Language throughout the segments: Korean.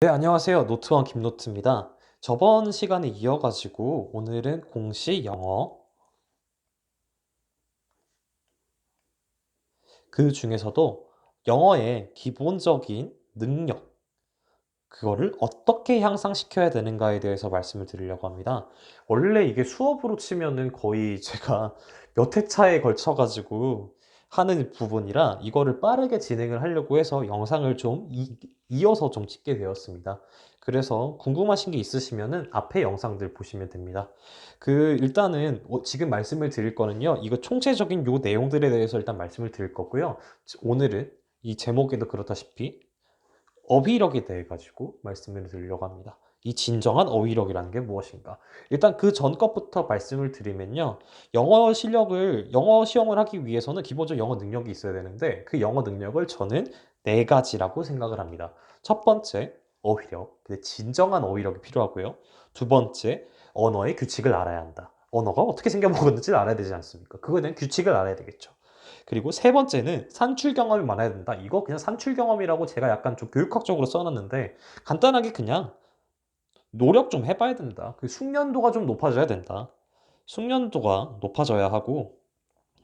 네, 안녕하세요. 노트원 김노트입니다. 저번 시간에 이어가지고 오늘은 공시 영어 그 중에서도 영어의 기본적인 능력 그거를 어떻게 향상시켜야 되는가에 대해서 말씀을 드리려고 합니다. 원래 이게 수업으로 치면은 거의 제가 몇 회차에 걸쳐가지고 하는 부분이라 이거를 빠르게 진행을 하려고 해서 영상을 좀 이, 이어서 좀 찍게 되었습니다. 그래서 궁금하신 게 있으시면은 앞에 영상들 보시면 됩니다. 그 일단은 어, 지금 말씀을 드릴 거는요. 이거 총체적인 요 내용들에 대해서 일단 말씀을 드릴 거고요. 오늘은 이 제목에도 그렇다시피 어휘력에 대해 가지고 말씀을 드리려고 합니다. 이 진정한 어휘력이라는 게 무엇인가? 일단 그 전 것부터 말씀을 드리면요. 영어 실력을, 영어 시험을 하기 위해서는 기본적으로 영어 능력이 있어야 되는데 그 영어 능력을 저는 네 가지라고 생각을 합니다. 첫 번째, 어휘력. 진정한 어휘력이 필요하고요. 두 번째, 언어의 규칙을 알아야 한다. 언어가 어떻게 생겨먹었는지를 알아야 되지 않습니까? 그거에 대한 규칙을 알아야 되겠죠. 그리고 세 번째는 산출 경험이 많아야 된다. 이거 그냥 산출 경험이라고 제가 약간 좀 교육학적으로 써놨는데 간단하게 그냥 노력 좀 해봐야 된다. 그 숙련도가 좀 높아져야 된다. 숙련도가 높아져야 하고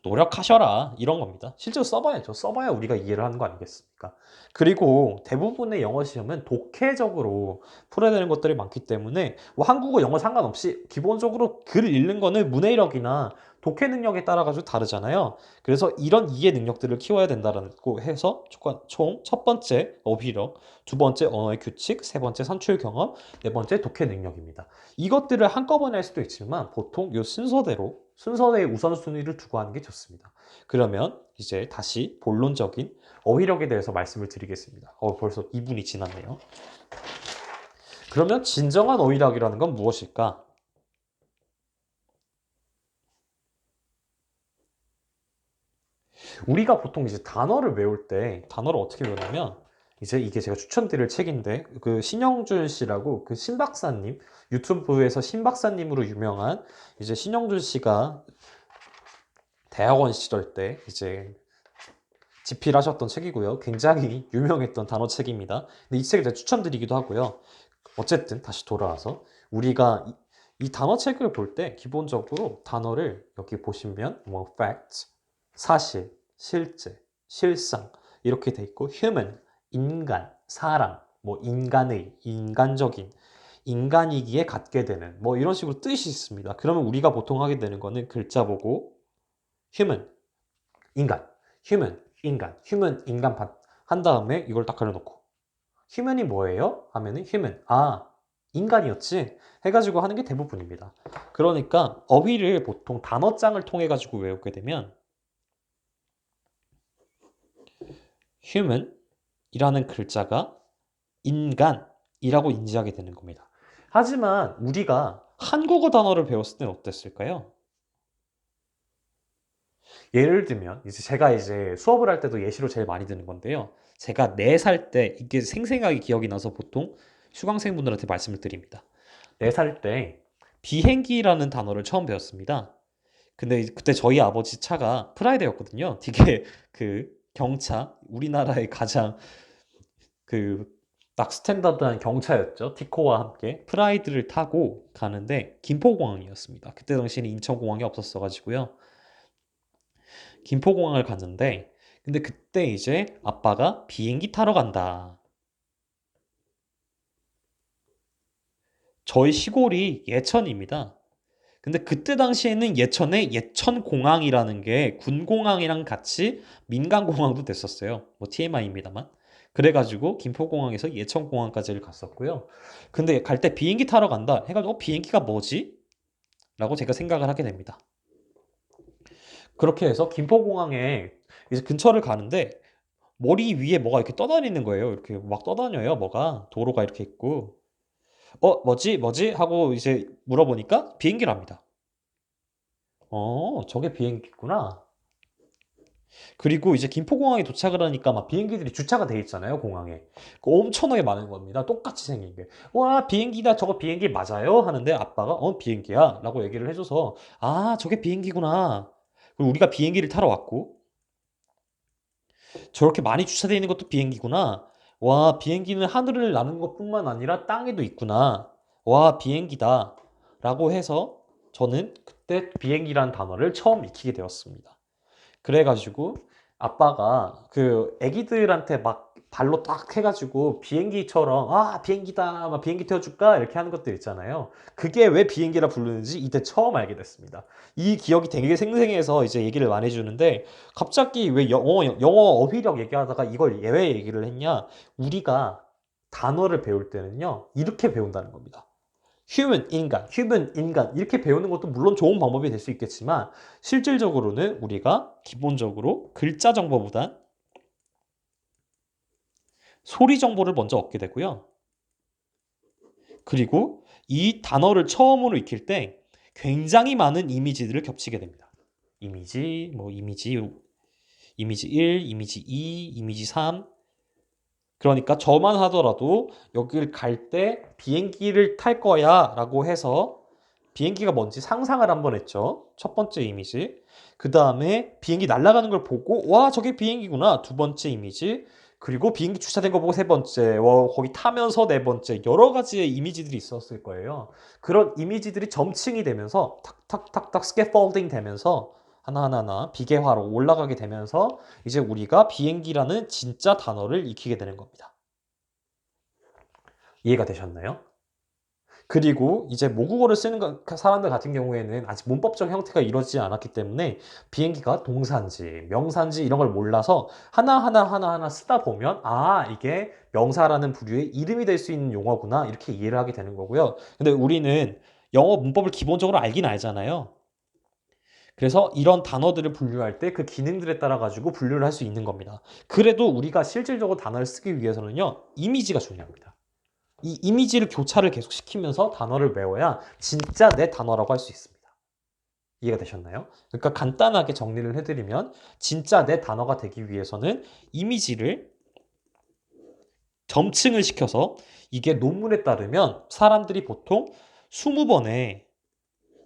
노력하셔라 이런 겁니다. 실제로 써봐야죠. 써봐야 우리가 이해를 하는 거 아니겠습니까? 그리고 대부분의 영어 시험은 독해적으로 풀어야 되는 것들이 많기 때문에 뭐 한국어, 영어 상관없이 기본적으로 글을 읽는 거는 문해력이나 독해 능력에 따라 가지고 다르잖아요. 그래서 이런 이해 능력들을 키워야 된다라고 해서 총 첫 번째 어휘력, 두 번째 언어의 규칙, 세 번째 산출 경험, 네 번째 독해 능력입니다. 이것들을 한꺼번에 할 수도 있지만 보통 이 순서대로 순서의 우선순위를 두고 하는 게 좋습니다. 그러면 이제 다시 본론적인 어휘력에 대해서 말씀을 드리겠습니다. 어, 벌써 2분이 지났네요. 그러면 진정한 어휘력이라는 건 무엇일까? 우리가 보통 이제 단어를 외울 때 단어를 어떻게 외우냐면 이제 이게 제가 추천드릴 책인데 그 신영준 씨라고 그 신박사님 유튜브에서 신박사님으로 유명한 이제 신영준 씨가 대학원 시절 때 이제 집필 하셨던 책이고요. 굉장히 유명했던 단어 책입니다. 근데 이 책을 제가 추천드리기도 하고요. 어쨌든 다시 돌아와서 우리가 이, 이 단어 책을 볼 때 기본적으로 단어를 여기 보시면 뭐 fact, 사실, 실제, 실상 이렇게 돼 있고 human, 인간, 사람, 뭐 인간의, 인간적인, 인간이기에 갖게 되는 뭐 이런 식으로 뜻이 있습니다. 그러면 우리가 보통 하게 되는 거는 글자 보고 human, 인간, human, 인간, human, 인간 한 다음에 이걸 딱 그려놓고 human이 뭐예요? 하면은 human, 아 인간이었지 해가지고 하는 게 대부분입니다. 그러니까 어휘를 보통 단어장을 통해 가지고 외우게 되면 human 이라는 글자가 인간이라고 인지하게 되는 겁니다. 하지만 우리가 한국어 단어를 배웠을 때는 어땠을까요? 예를 들면 이제 제가 이제 수업을 할 때도 예시로 제일 많이 드는 건데요. 제가 4살 때 이게 생생하게 기억이 나서 보통 수강생분들한테 말씀을 드립니다. 4살 때 비행기라는 단어를 처음 배웠습니다. 근데 그때 저희 아버지 차가 프라이드였거든요. 되게 그 경차, 우리나라의 가장 그딱 스탠다드한 경차였죠. 티코와 함께 프라이드를 타고 가는데 김포공항이었습니다. 그때 당시에는 인천공항이 없었어 가지고요. 김포공항을 갔는데 근데 그때 이제 아빠가 비행기 타러 간다. 저희 시골이 예천입니다. 근데 그때 당시에는 예천에 예천공항이라는 게 군공항이랑 같이 민간공항도 됐었어요. 뭐 TMI입니다만. 그래가지고 김포공항에서 예천공항까지를 갔었고요. 근데 갈 때 비행기 타러 간다 해가지고 어, 비행기가 뭐지? 라고 제가 생각을 하게 됩니다. 그렇게 해서 김포공항에 이제 근처를 가는데 머리 위에 뭐가 이렇게 떠다니는 거예요. 이렇게 막 떠다녀요. 뭐가 도로가 이렇게 있고 어 뭐지 뭐지 하고 이제 물어보니까 비행기랍니다. 어 저게 비행기구나. 그리고 이제 김포공항에 도착을 하니까 막 비행기들이 주차가 돼 있잖아요, 공항에. 그 엄청나게 많은 겁니다. 똑같이 생긴 게. 와, 비행기다. 저거 비행기 맞아요? 하는데 아빠가 어, 비행기야. 라고 얘기를 해줘서 아, 저게 비행기구나. 그리고 우리가 비행기를 타러 왔고 저렇게 많이 주차되어 있는 것도 비행기구나. 와, 비행기는 하늘을 나는 것뿐만 아니라 땅에도 있구나. 와, 비행기다. 라고 해서 저는 그때 비행기란 단어를 처음 익히게 되었습니다. 그래가지고 아빠가 그 애기들한테 막 발로 딱 해가지고 비행기처럼 아 비행기다 막 비행기 태워줄까? 이렇게 하는 것들 있잖아요. 그게 왜 비행기라 부르는지 이때 처음 알게 됐습니다. 이 기억이 되게 생생해서 이제 얘기를 많이 해주는데 갑자기 왜 영어 영어 어휘력 얘기하다가 이걸 왜 얘기를 했냐? 우리가 단어를 배울 때는요 이렇게 배운다는 겁니다 human 인간, human 인간 이렇게 배우는 것도 물론 좋은 방법이 될 수 있겠지만 실질적으로는 우리가 기본적으로 글자 정보보단 소리 정보를 먼저 얻게 되고요. 그리고 이 단어를 처음으로 익힐 때 굉장히 많은 이미지들을 겹치게 됩니다. 이미지, 뭐 이미지 이미지 1, 이미지 2, 이미지 3 그러니까 저만 하더라도 여길 갈때 비행기를 탈 거야 라고 해서 비행기가 뭔지 상상을 한번 했죠. 첫 번째 이미지. 그 다음에 비행기 날아가는 걸 보고 와 저게 비행기구나 두 번째 이미지. 그리고 비행기 주차된 거 보고 세 번째, 와, 거기 타면서 네 번째, 여러 가지의 이미지들이 있었을 거예요. 그런 이미지들이 점층이 되면서 탁탁탁탁 스캐폴딩 되면서 하나하나 비계화로 올라가게 되면서 이제 우리가 비행기라는 진짜 단어를 익히게 되는 겁니다. 이해가 되셨나요? 그리고 이제 모국어를 쓰는 사람들 같은 경우에는 아직 문법적 형태가 이루어지지 않았기 때문에 비행기가 동사인지 명사인지 이런 걸 몰라서 하나하나 하나하나 쓰다 보면 아 이게 명사라는 부류의 이름이 될 수 있는 용어구나 이렇게 이해를 하게 되는 거고요. 근데 우리는 영어 문법을 기본적으로 알긴 알잖아요. 그래서 이런 단어들을 분류할 때 그 기능들에 따라 가지고 분류를 할 수 있는 겁니다. 그래도 우리가 실질적으로 단어를 쓰기 위해서는요, 이미지가 중요합니다. 이 이미지를 교차를 계속 시키면서 단어를 외워야 진짜 내 단어라고 할 수 있습니다. 이해가 되셨나요? 그러니까 간단하게 정리를 해드리면 진짜 내 단어가 되기 위해서는 이미지를 점층을 시켜서 이게 논문에 따르면 사람들이 보통 20번의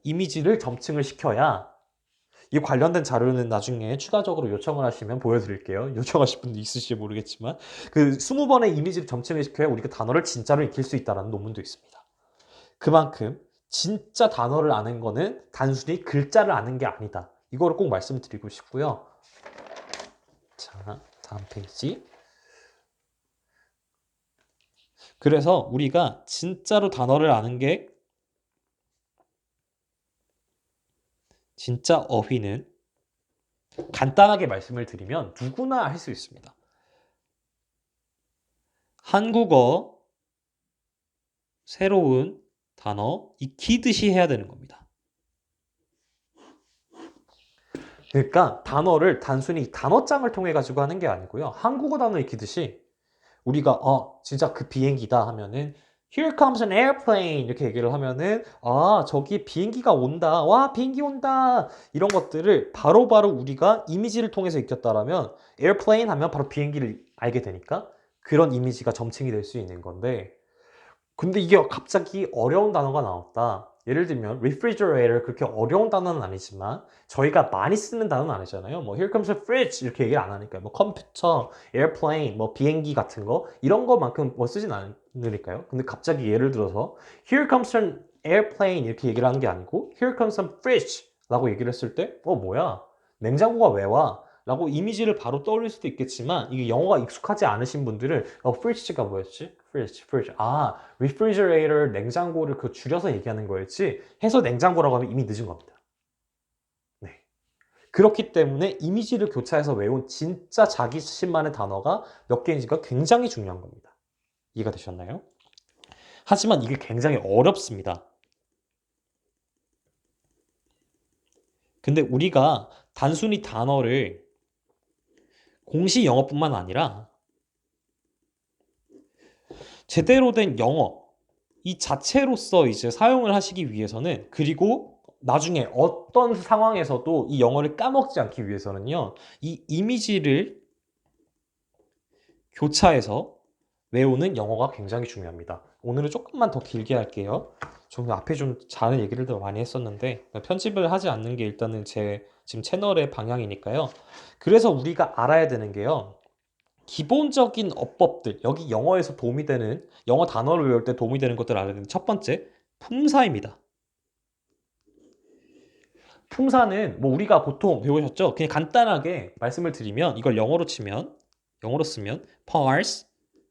이미지를 점층을 시켜야 이 관련된 자료는 나중에 추가적으로 요청을 하시면 보여드릴게요. 요청하실 분도 있으실지 모르겠지만 그 20번의 이미지를 점층을 시켜야 우리가 단어를 진짜로 익힐 수 있다는 논문도 있습니다. 그만큼 진짜 단어를 아는 거는 단순히 글자를 아는 게 아니다. 이거를 꼭 말씀드리고 싶고요. 자, 다음 페이지. 그래서 우리가 진짜로 단어를 아는 게 진짜 어휘는 간단하게 말씀을 드리면 누구나 할 수 있습니다. 한국어 새로운 단어 익히듯이 해야 되는 겁니다. 그러니까 단어를 단순히 단어장을 통해 가지고 하는 게 아니고요. 한국어 단어 익히듯이 우리가 어 진짜 그 비행기다 하면은 Here comes an airplane. 이렇게 얘기를 하면은 아 저기 비행기가 온다. 와 비행기 온다. 이런 것들을 바로바로 바로 우리가 이미지를 통해서 익혔다라면 airplane 하면 바로 비행기를 알게 되니까 그런 이미지가 점층이 될 수 있는 건데 근데 이게 갑자기 어려운 단어가 나왔다 예를 들면 refrigerator 그렇게 어려운 단어는 아니지만 저희가 많이 쓰는 단어는 아니잖아요. 뭐 here comes a fridge 이렇게 얘기를 안 하니까요. 뭐 컴퓨터, airplane, 뭐 비행기 같은 거 이런 거만큼 뭐 쓰진 않으니까요. 근데 갑자기 예를 들어서 here comes an airplane 이렇게 얘기를 하는 게 아니고 here comes some fridge 라고 얘기를 했을 때 어 뭐야 냉장고가 왜 와? 라고 이미지를 바로 떠올릴 수도 있겠지만 이게 영어가 익숙하지 않으신 분들은 어 fridge가 뭐였지? fridge, fridge. 아, refrigerator 냉장고를 그 줄여서 얘기하는 거였지 해서 냉장고라고 하면 이미 늦은 겁니다. 네. 그렇기 때문에 이미지를 교차해서 외운 진짜 자기신만의 단어가 몇 개인지가 굉장히 중요한 겁니다. 이해가 되셨나요? 하지만 이게 굉장히 어렵습니다. 근데 우리가 단순히 단어를 공시 영어뿐만 아니라 제대로 된 영어 이 자체로서 이제 사용을 하시기 위해서는 그리고 나중에 어떤 상황에서도 이 영어를 까먹지 않기 위해서는요. 이 이미지를 교차해서 외우는 영어가 굉장히 중요합니다. 오늘은 조금만 더 길게 할게요. 좀 앞에 좀 자는 얘기를 더 많이 했었는데 편집을 하지 않는 게 일단은 제 지금 채널의 방향이니까요. 그래서 우리가 알아야 되는 게요. 기본적인 어법들, 여기 영어에서 도움이 되는, 영어 단어를 외울 때 도움이 되는 것들 알아야 되는 첫 번째, 품사입니다. 품사는 뭐 우리가 보통 배우셨죠? 그냥 간단하게 말씀을 드리면 이걸 영어로 치면 영어로 쓰면 parts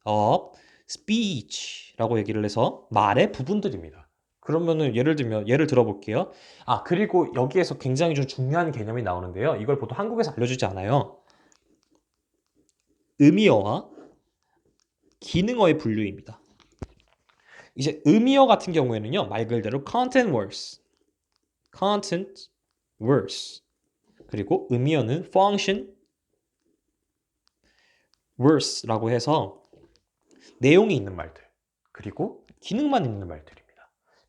of speech라고 얘기를 해서 말의 부분들입니다. 그러면은 예를 들면 예를 들어볼게요. 아 그리고 여기에서 굉장히 좀 중요한 개념이 나오는데요. 이걸 보통 한국에서 알려주지 않아요. 의미어와 기능어의 분류입니다. 이제 의미어 같은 경우에는요 말 그대로 content words, content words 그리고 의미어는 function words라고 해서 내용이 있는 말들 그리고 기능만 있는 말들입니다.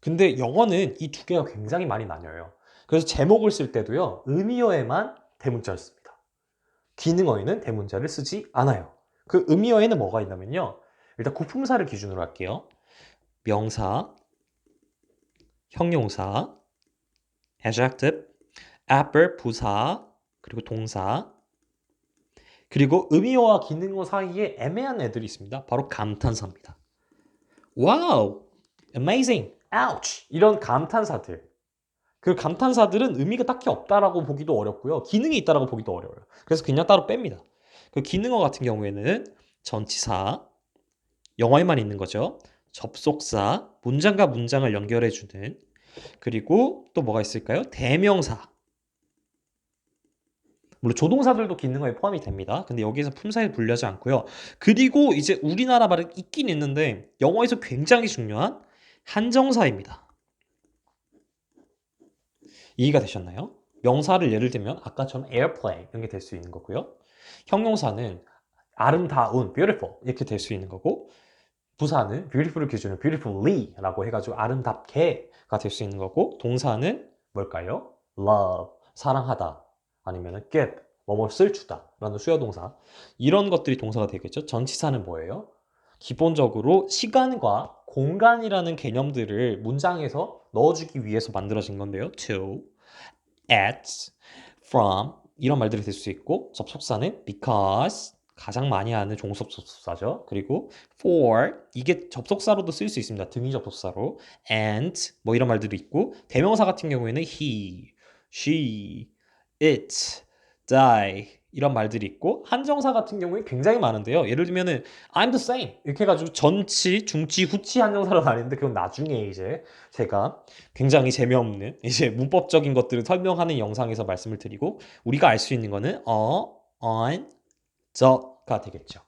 근데 영어는 이 두 개가 굉장히 많이 나뉘어요. 그래서 제목을 쓸 때도요 의미어에만 대문자를 씁니다. 기능어에는 대문자를 쓰지 않아요. 그 의미어에는 뭐가 있냐면요. 일단 구품사를 기준으로 할게요. 명사, 형용사, adjective, adverb 부사, 그리고 동사, 그리고 의미어와 기능어 사이에 애매한 애들이 있습니다. 바로 감탄사입니다. 와우, amazing, ouch 이런 감탄사들. 그 감탄사들은 의미가 딱히 없다라고 보기도 어렵고요. 기능이 있다라고 보기도 어려워요. 그래서 그냥 따로 뺍니다. 그 기능어 같은 경우에는 전치사, 영어에만 있는 거죠. 접속사, 문장과 문장을 연결해주는 그리고 또 뭐가 있을까요? 대명사. 물론 조동사들도 기능어에 포함이 됩니다. 근데 여기에서 품사에 분류하지 않고요. 그리고 이제 우리나라 말은 있긴 있는데 영어에서 굉장히 중요한 한정사입니다. 이해가 되셨나요? 명사를 예를 들면 아까처럼 airplane 이런 게 될 수 있는 거고요. 형용사는 아름다운, beautiful 이렇게 될 수 있는 거고 부사는 beautiful을 기준으로 beautifully라고 해가지고 아름답게가 될 수 있는 거고 동사는 뭘까요? love, 사랑하다 아니면 get, 뭐뭐을 주다 라는 수요동사 이런 것들이 동사가 되겠죠. 전치사는 뭐예요? 기본적으로 시간과 공간이라는 개념들을 문장에서 넣어주기 위해서 만들어진 건데요. to, at, from 이런 말들이 될 수 있고 접속사는 because 가장 많이 하는 종속 접속사죠. 그리고 for 이게 접속사로도 쓸 수 있습니다. 등위 접속사로 and 뭐 이런 말들이 있고 대명사 같은 경우에는 he, she, it, die 이런 말들이 있고 한정사 같은 경우에 굉장히 많은데요. 예를 들면은 I'm the same 이렇게 해가지고 전치, 중치, 후치 한정사로 나뉘는데 그건 나중에 이제 제가 굉장히 재미없는 이제 문법적인 것들을 설명하는 영상에서 말씀을 드리고 우리가 알 수 있는 거는 어, on, the가 되겠죠.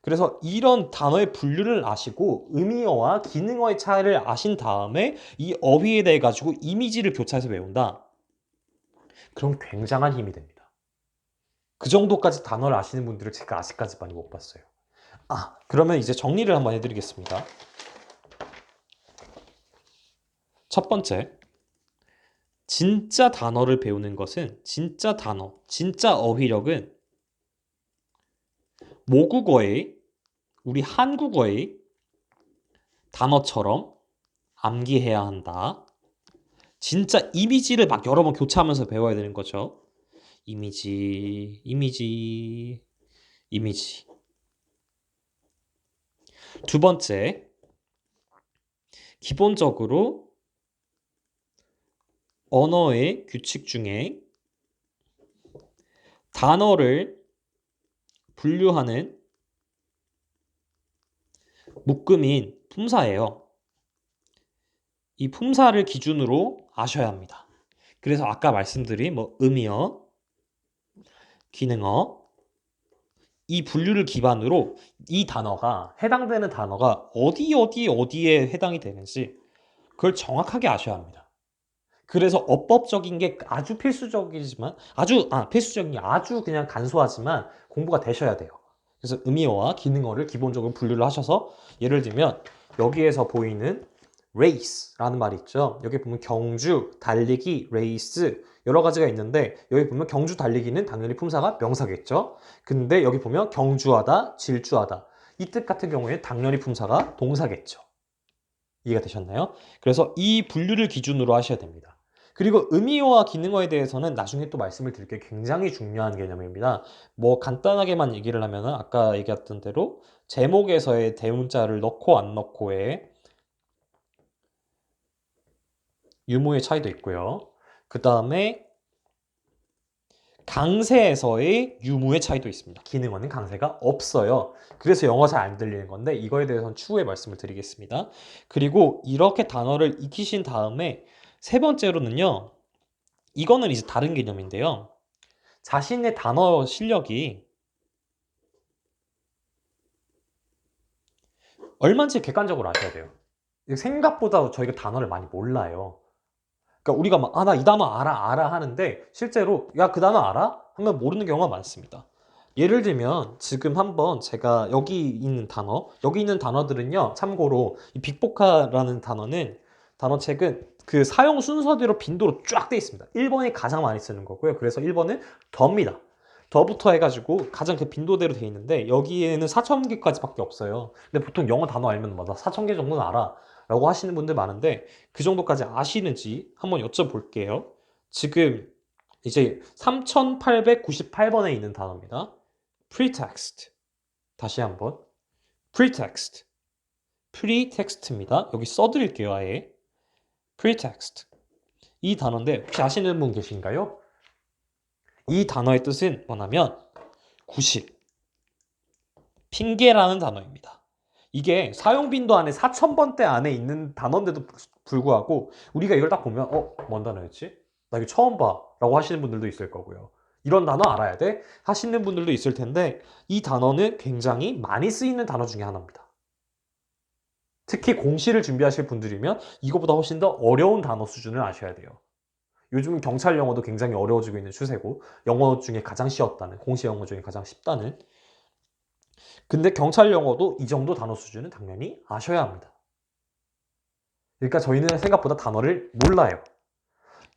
그래서 이런 단어의 분류를 아시고 의미어와 기능어의 차이를 아신 다음에 이 어휘에 대해 가지고 이미지를 교차해서 외운다. 그럼 굉장한 힘이 됩니다. 그 정도까지 단어를 아시는 분들을 제가 아직까지 많이 못 봤어요. 아, 그러면 이제 정리를 한번 해드리겠습니다. 첫 번째, 진짜 단어를 배우는 것은 진짜 단어, 진짜 어휘력은 모국어의 우리 한국어의 단어처럼 암기해야 한다. 진짜 이미지를 막 여러 번 교차하면서 배워야 되는 거죠. 이미지, 이미지, 이미지. 두 번째, 기본적으로 언어의 규칙 중에 단어를 분류하는 묶음인 품사예요. 이 품사를 기준으로 아셔야 합니다. 그래서 아까 말씀드린 뭐 의미어, 기능어 이 분류를 기반으로 이 단어가 해당되는 단어가 어디 어디 어디에 해당이 되는지 그걸 정확하게 아셔야 합니다. 그래서 어법적인 게 아주 필수적이지만 아주 아 필수적인 게 아주 그냥 간소하지만 공부가 되셔야 돼요. 그래서 의미어와 기능어를 기본적으로 분류를 하셔서 예를 들면 여기에서 보이는 race라는 말이 있죠. 여기 보면 경주, 달리기, 레이스 여러 가지가 있는데 여기 보면 경주 달리기는 당연히 품사가 명사겠죠. 근데 여기 보면 경주하다, 질주하다 이 뜻 같은 경우에 당연히 품사가 동사겠죠. 이해가 되셨나요? 그래서 이 분류를 기준으로 하셔야 됩니다. 그리고 의미와 기능어에 대해서는 나중에 또 말씀을 드릴 게 굉장히 중요한 개념입니다. 뭐 간단하게만 얘기를 하면은 아까 얘기했던 대로 제목에서의 대문자를 넣고 안 넣고의 유무의 차이도 있고요. 그 다음에 강세에서의 유무의 차이도 있습니다. 기능어는 강세가 없어요. 그래서 영어 잘 안 들리는 건데 이거에 대해서는 추후에 말씀을 드리겠습니다. 그리고 이렇게 단어를 익히신 다음에 세 번째로는요. 이거는 이제 다른 개념인데요. 자신의 단어 실력이 얼마인지 객관적으로 아셔야 돼요. 생각보다 저희가 단어를 많이 몰라요. 그러니까 우리가 막, 아, 나 이 단어 알아, 알아 하는데, 실제로, 야, 그 단어 알아? 하면 모르는 경우가 많습니다. 예를 들면, 지금 한번 제가 여기 있는 단어, 여기 있는 단어들은요, 참고로, 이 빅보카라는 단어는, 단어책은 그 사용 순서대로 빈도로 쫙 돼 있습니다. 1번이 가장 많이 쓰는 거고요. 그래서 1번은 더입니다. 더부터 해가지고 가장 그 빈도대로 돼 있는데, 여기에는 4,000개까지밖에 없어요. 근데 보통 영어 단어 알면 맞아. 4,000개 정도는 알아. 라고 하시는 분들 많은데 그 정도까지 아시는지 한번 여쭤볼게요. 지금 이제 3898번에 있는 단어입니다. pretext. 다시 한번. pretext. pretext입니다. 여기 써드릴게요, 아예. pretext. 이 단어인데 혹시 아시는 분 계신가요? 이 단어의 뜻은 뭐냐면 구실, 핑계라는 단어입니다. 이게 사용 빈도 안에 4,000번대 안에 있는 단어인데도 불구하고 우리가 이걸 딱 보면 어? 뭔 단어였지? 나 이거 처음 봐 라고 하시는 분들도 있을 거고요. 이런 단어 알아야 돼? 하시는 분들도 있을 텐데 이 단어는 굉장히 많이 쓰이는 단어 중에 하나입니다. 특히 공시를 준비하실 분들이면 이거보다 훨씬 더 어려운 단어 수준을 아셔야 돼요. 요즘 경찰 영어도 굉장히 어려워지고 있는 추세고 영어 중에 가장 쉬웠다는 공시 영어 중에 가장 쉽다는 근데 경찰 영어도 이 정도 단어 수준은 당연히 아셔야 합니다. 그러니까 저희는 생각보다 단어를 몰라요.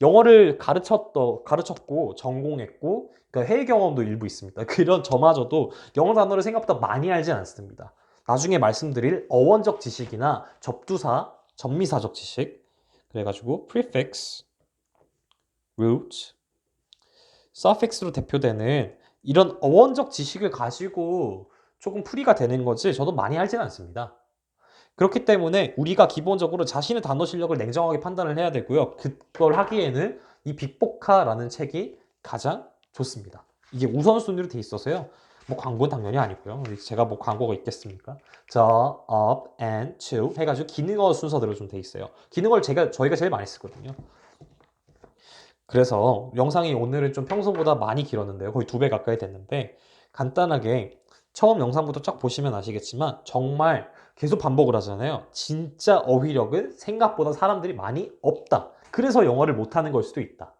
영어를 가르쳤더, 가르쳤고, 전공했고, 그러니까 해외 경험도 일부 있습니다. 그런 저마저도 영어 단어를 생각보다 많이 알지 않습니다. 나중에 말씀드릴 어원적 지식이나 접두사, 전미사적 지식, 그래가지고 prefix, root, suffix로 대표되는 이런 어원적 지식을 가지고 조금 풀이가 되는 거지 저도 많이 알지는 않습니다. 그렇기 때문에 우리가 기본적으로 자신의 단어 실력을 냉정하게 판단을 해야 되고요. 그걸 하기에는 이 빅보카라는 책이 가장 좋습니다. 이게 우선순위로 돼 있어서요. 뭐 광고는 당연히 아니고요. 제가 뭐 광고가 있겠습니까? 자, up and to 해가지고 기능어 순서대로 좀 돼 있어요. 기능어를 제가 저희가 제일 많이 쓰거든요. 그래서 영상이 오늘은 좀 평소보다 많이 길었는데요. 거의 두 배 가까이 됐는데 간단하게 처음 영상부터 쫙 보시면 아시겠지만 정말 계속 반복을 하잖아요. 진짜 어휘력은 생각보다 사람들이 많이 없다. 그래서 영어를 못하는 걸 수도 있다.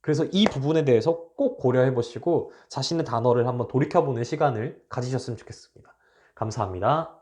그래서 이 부분에 대해서 꼭 고려해 보시고 자신의 단어를 한번 돌이켜보는 시간을 가지셨으면 좋겠습니다. 감사합니다.